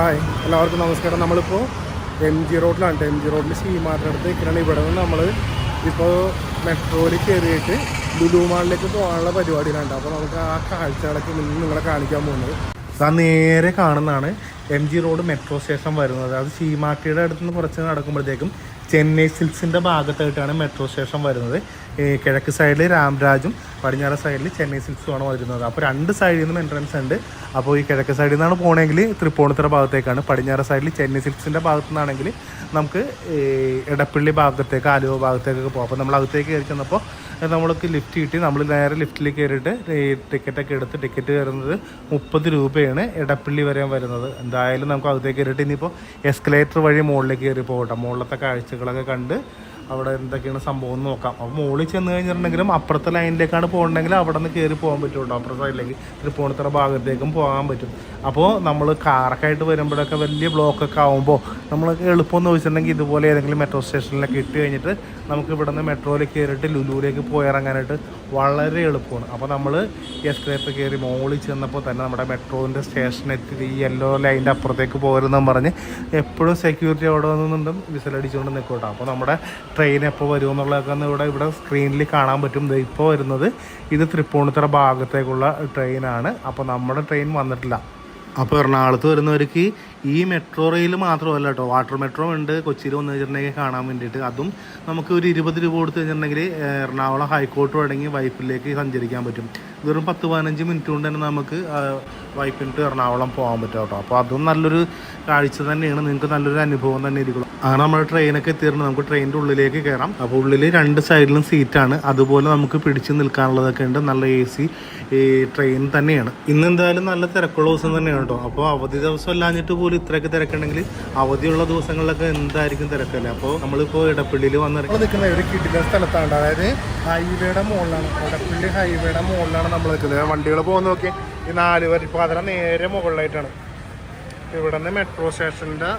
Hi എല്ലാവർക്കും നമസ്കാരം. നമ്മളിപ്പോൾ എം ജി റോഡിലാണ് എം ജി റോഡിൽ നിൽക്കുകയാണ് ഇവിടെ നിന്ന് നമ്മൾ ഇപ്പോൾ മെട്രോയിൽ കയറിയിട്ട് ലുലുമാളിലേക്ക് പോകാനുള്ള പരിപാടിയിലാണ്. അപ്പോൾ നമുക്ക് ആ കാഴ്ചകളൊക്കെ മുന്നിൽ നിങ്ങളെ കാണിക്കാൻ പോകുന്നത്. ആ നേരെ കാണുന്നതാണ് M G road metro station വരുന്നത്. അത് സീമാട്ടിയുടെ അടുത്ത് നിന്ന് കുറച്ച് നടക്കുമ്പോഴത്തേക്കും ചെന്നൈ സിൽസിന്റെ ഭാഗത്തായിട്ടാണ് മെട്രോ സ്റ്റേഷൻ വരുന്നത്. കിഴക്ക് സൈഡിൽ രാംരാജും പടിഞ്ഞാറ് സൈഡിൽ ചെന്നൈ സിൽക്സുമാണ് വരുന്നത് അപ്പോൾ രണ്ട് സൈഡിൽ നിന്നും എൻട്രൻസ് ഉണ്ട്. അപ്പോൾ ഈ കിഴക്ക് സൈഡിൽ നിന്നാണ് പോകണമെങ്കിൽ തൃപ്പൂണിത്തുറ ഭാഗത്തേക്കാണ്. പടിഞ്ഞാറ് സൈഡിൽ ചെന്നൈ സിൽക്സിന്റെ ഭാഗത്തു നിന്നാണെങ്കിൽ നമുക്ക് ഇടപ്പള്ളി ഭാഗത്തേക്ക് ആലുവ ഭാഗത്തേക്കൊക്കെ പോകാം. അപ്പോൾ നമ്മൾ അകത്തേക്ക് കയറി ചെന്നപ്പോൾ നമ്മൾക്ക് ലിഫ്റ്റ് കിട്ടി. നമ്മൾ നേരെ ലിഫ്റ്റിൽ കയറിയിട്ട് ടിക്കറ്റൊക്കെ എടുത്ത് ടിക്കറ്റ് കയറുന്നത് മുപ്പത് രൂപയാണ് ഇടപ്പള്ളി വരെ വരുന്നത്. എന്തായാലും നമുക്ക് അകത്തേക്ക് കയറിയിട്ട് ഇനിയിപ്പോൾ എസ്കലേറ്റർ വഴി മുകളിലേക്ക് കയറി പോകട്ടെ മുകളിലത്തെ കാഴ്ചകളൊക്കെ കണ്ട് അവിടെ എന്തൊക്കെയാണ് സംഭവം എന്ന് നോക്കാം. അപ്പോൾ മുകളിൽ ചെന്ന് കഴിഞ്ഞിട്ടുണ്ടെങ്കിലും അപ്പുറത്തെ ലൈനിലേക്കാണ് പോകണമെങ്കിൽ അവിടെ നിന്ന് കയറി പോകാൻ പറ്റുള്ളൂ. അപ്പുറത്തെ സൈഡിലേക്ക് തൃപ്പൂണിത്തറ ഭാഗത്തേക്കും പോകാൻ പറ്റും. അപ്പോൾ നമ്മൾ കാറൊക്കെ ആയിട്ട് വരുമ്പോഴൊക്കെ വലിയ ബ്ലോക്കൊക്കെ ആകുമ്പോൾ നമ്മൾ എളുപ്പം എന്ന് ചോദിച്ചിട്ടുണ്ടെങ്കിൽ ഇതുപോലെ ഏതെങ്കിലും മെട്രോ സ്റ്റേഷനിലൊക്കെ ഇട്ട് കഴിഞ്ഞിട്ട് നമുക്ക് ഇവിടെ നിന്ന് മെട്രോയിൽ കയറിയിട്ട് ലുലുവിലേക്ക് പോയി ഇറങ്ങാനായിട്ട് വളരെ എളുപ്പമാണ്. അപ്പോൾ നമ്മൾ എസ്കലേറ്റർ കയറി മുകളിൽ ചെന്നപ്പോൾ തന്നെ നമ്മുടെ മെട്രോവിന്റെ സ്റ്റേഷൻ എത്തി. ഈ യെല്ലോ ലൈനിന്റെ അപ്പുറത്തേക്ക് പോകരുതെന്നും പറഞ്ഞ് എപ്പോഴും സെക്യൂരിറ്റി അവിടെ വന്നുകൊണ്ടും വിസലടിച്ചുകൊണ്ട് നിൽക്കും കേട്ടോ. അപ്പോൾ നമ്മുടെ ട്രെയിൻ എപ്പോൾ വരും എന്നുള്ളതൊക്കെ ഇവിടെ ഇവിടെ സ്ക്രീനിൽ കാണാൻ പറ്റും. ഇപ്പോൾ വരുന്നത് ഇത് തൃപ്പൂണിത്തറ ഭാഗത്തേക്കുള്ള ട്രെയിനാണ് അപ്പോൾ നമ്മുടെ ട്രെയിൻ വന്നിട്ടില്ല. അപ്പോൾ എറണാകുളത്ത് വരുന്നവർക്ക് ഈ മെട്രോ റെയിൽ മാത്രമല്ല കേട്ടോ. വാട്ടർ മെട്രോ ഉണ്ട്. കൊച്ചിയിൽ വന്നു വെച്ചിട്ടുണ്ടെങ്കിൽ കാണാൻ വേണ്ടിയിട്ട്. അതും നമുക്ക് ഒരു ഇരുപത് രൂപ കൊടുത്ത് കഴിഞ്ഞിട്ടുണ്ടെങ്കിൽ എറണാകുളം ഹൈക്കോർട്ട് തുടങ്ങി വൈപ്പിലേക്ക് സഞ്ചരിക്കാൻ പറ്റും. വെറും പത്ത് പതിനഞ്ച് മിനിറ്റ് കൊണ്ട് തന്നെ നമുക്ക് വൈപ്പിൻ ടു എറണാകുളം പോകാൻ പറ്റും കേട്ടോ. അപ്പോൾ അതും നല്ലൊരു കാഴ്ച തന്നെയാണ്. നിങ്ങൾക്ക് നല്ലൊരു അനുഭവം തന്നെ ഇരിക്കും അങ്ങനെ നമ്മൾ ട്രെയിനൊക്കെ എത്തിയിരുന്നു നമുക്ക് ട്രെയിനിന്റെ ഉള്ളിലേക്ക് കയറാം അപ്പോൾ ഉള്ളിൽ രണ്ട് സൈഡിലും സീറ്റാണ് അതുപോലെ നമുക്ക് പിടിച്ച് നിൽക്കാനുള്ളതൊക്കെ ഉണ്ട്. നല്ല എ സി ഈ ട്രെയിൻ തന്നെയാണ്. ഇന്ന് എന്തായാലും നല്ല തിരക്കുള്ള ദിവസം തന്നെയാണ് കേട്ടോ അപ്പോൾ അവധി ദിവസം അല്ലാഞ്ഞിട്ട് പോലും ഇത്രയൊക്കെ തിരക്കുണ്ടെങ്കിൽ അവധിയുള്ള ദിവസങ്ങളിലൊക്കെ എന്തായിരിക്കും തിരക്കല്ലേ? അപ്പോൾ നമ്മളിപ്പോൾ ഇടപ്പള്ളിയിൽ വന്നിറങ്ങി നിൽക്കുന്ന ഒരു കിടില സ്ഥലത്താണ്. അതായത് ഹൈവേയുടെ മുകളിലാണ്. ഇടപ്പള്ളി ഹൈവേയുടെ മുകളിലാണ് നമ്മൾ നിൽക്കുന്നത് വണ്ടികൾ പോകുന്ന നോക്കി ഈ നാല് വരി പാതര നേരെ മുകളിലായിട്ടാണ്. ഇവിടെ നിന്ന് മെട്രോ സ്റ്റേഷന്റെ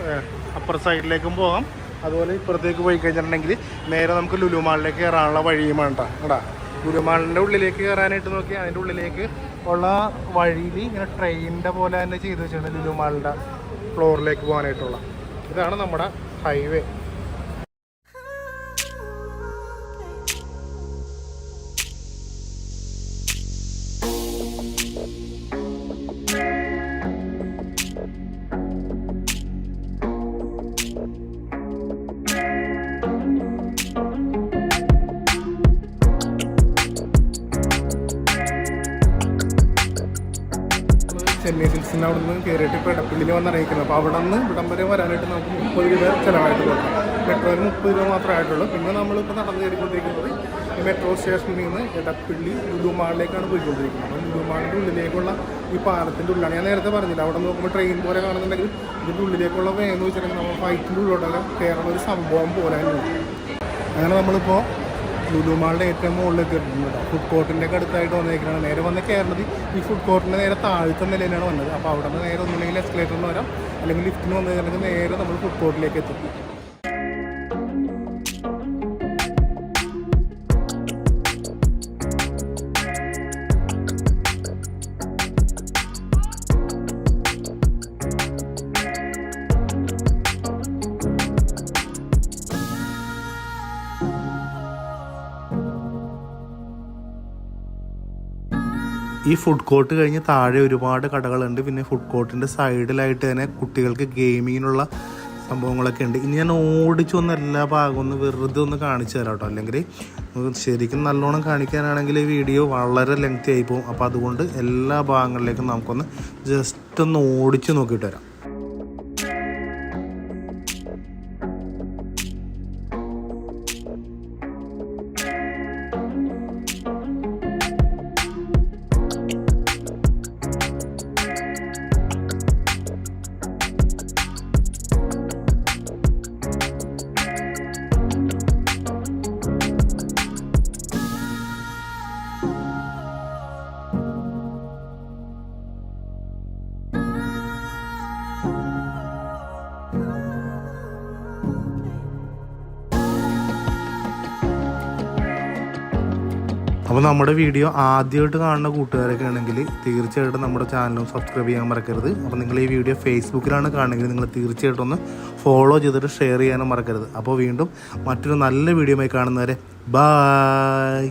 അപ്പർ സൈഡിലേക്കും പോകാം. അതുപോലെ ഇപ്പുറത്തേക്ക് പോയി കഴിഞ്ഞിട്ടുണ്ടെങ്കിൽ നേരെ നമുക്ക് ലുലുമാളിലേക്ക് കയറാനുള്ള വഴിയുമാണ് കേട്ടോ കേട്ടാ ലുലുമാളിന്റെ ഉള്ളിലേക്ക് കയറാനായിട്ട് നോക്കി അതിന്റെ ഉള്ളിലേക്ക് ഉള്ള വഴിയിൽ ഇങ്ങനെ ട്രെയിനിന്റെ പോലെ തന്നെ ചെയ്ത് വെച്ചിട്ടുണ്ട് ലുലുമാളിന്റെ ഫ്ലോറിലേക്ക് പോകാനായിട്ടുള്ള. ഇതാണ് നമ്മുടെ ഹൈവേ ചെന്നൈ സിൽസിന് അവിടെ നിന്ന് കയറിയിട്ട് ഇപ്പോൾ ഇടപ്പള്ളിയിൽ വന്നിറങ്ങിക്കുന്നത് അപ്പോൾ അവിടെ നിന്ന് ഇവിടം വരെ വരാനായിട്ട് നമുക്ക് മുപ്പത് രൂപ ചിലവായിട്ട് കൊടുക്കാം. മെട്രോയിൽ മുപ്പത് രൂപ മാത്രമേ ആയിട്ടുള്ളൂ. പിന്നെ നമ്മളിപ്പോൾ നടന്നു കയറിക്കൊണ്ടിരിക്കുന്നത് മെട്രോ സ്റ്റേഷനിൽ നിന്ന് ഇടപ്പള്ളി ലുലുമാളിലേക്കാണ് പോയിക്കൊണ്ടിരിക്കുന്നത്. അപ്പോൾ ലുലുമാളിന്റെ ഉള്ളിലേക്കുള്ള ഈ പാലത്തിന്റെ ഉള്ളിലാണ്. ഞാൻ നേരത്തെ പറഞ്ഞില്ല അവിടെ നോക്കുമ്പോൾ ട്രെയിൻ പോലെ കാണുന്നുണ്ടെങ്കിൽ ഇതിന്റെ ഉള്ളിലേക്കുള്ള വേഗം എന്ന് വെച്ചിട്ടുണ്ടെങ്കിൽ നമ്മൾ ഫ്ലൈറ്റിന്റെ ഉള്ളിലൂടെ കയറുന്ന ഒരു സംഭവം പോലെ അങ്ങനെ നമ്മളിപ്പോൾ ലുലുമാളുടെ ഏറ്റവും മുകളിലേക്ക് എത്തുന്നത് ഫുഡ് കോർട്ടിന്റെ ഒക്കെ അടുത്തായിട്ട് വന്നേക്കാണ് നേരെ വന്ന് കയറുന്നത് ഈ ഫുഡ് കോർട്ടിന്റെ നേരെ താഴ്ത്ത നിലയിലാണ് വന്നത്. അപ്പോൾ അവിടെ നിന്ന് നേരെ ഒന്നുമില്ലെങ്കിൽ എസ്കലേറ്ററിന് വരാം അല്ലെങ്കിൽ ലിഫ്റ്റിന് വന്നു നേരെ നമ്മൾ ഫുഡ് കോർട്ടിലേക്ക് എത്തും. ഈ ഫുഡ് കോർട്ട് കഴിഞ്ഞ് താഴെ ഒരുപാട് കടകളുണ്ട്. പിന്നെ ഫുഡ് കോർട്ടിന്റെ സൈഡിലായിട്ട് തന്നെ കുട്ടികൾക്ക് ഗെയിമിങ്ങിനുള്ള സംഭവങ്ങളൊക്കെ ഉണ്ട്. ഇനി ഞാൻ ഓടിച്ചു വന്ന എല്ലാ ഭാഗവും ഒന്ന് വെറുതെ ഒന്ന് കാണിച്ചു തരാം കേട്ടോ അല്ലെങ്കിൽ ശരിക്കും നല്ലോണം കാണിക്കാനാണെങ്കിൽ ഈ വീഡിയോ വളരെ ലെങ്തി ആയി പോകും. അപ്പോൾ അതുകൊണ്ട് എല്ലാ ഭാഗങ്ങളിലേക്കും നമുക്കൊന്ന് ജസ്റ്റ് ഒന്ന് ഓടിച്ച് നോക്കിയിട്ട് വരാം. അപ്പോൾ നമ്മുടെ വീഡിയോ ആദ്യമായിട്ട് കാണുന്ന കൂട്ടുകാരൊക്കെ ആണെങ്കിൽ തീർച്ചയായിട്ടും നമ്മുടെ ചാനലും സബ്സ്ക്രൈബ് ചെയ്യാൻ മറക്കരുത്. അപ്പോൾ നിങ്ങൾ ഈ വീഡിയോ ഫേസ്ബുക്കിലാണ് കാണുന്നത്. നിങ്ങൾ തീർച്ചയായിട്ടും ഒന്ന് ഫോളോ ചെയ്തിട്ട് ഷെയർ ചെയ്യാനും മറക്കരുത്. അപ്പോൾ വീണ്ടും മറ്റൊരു നല്ല വീഡിയോ ആയി കാണുന്നവരെ ബായ്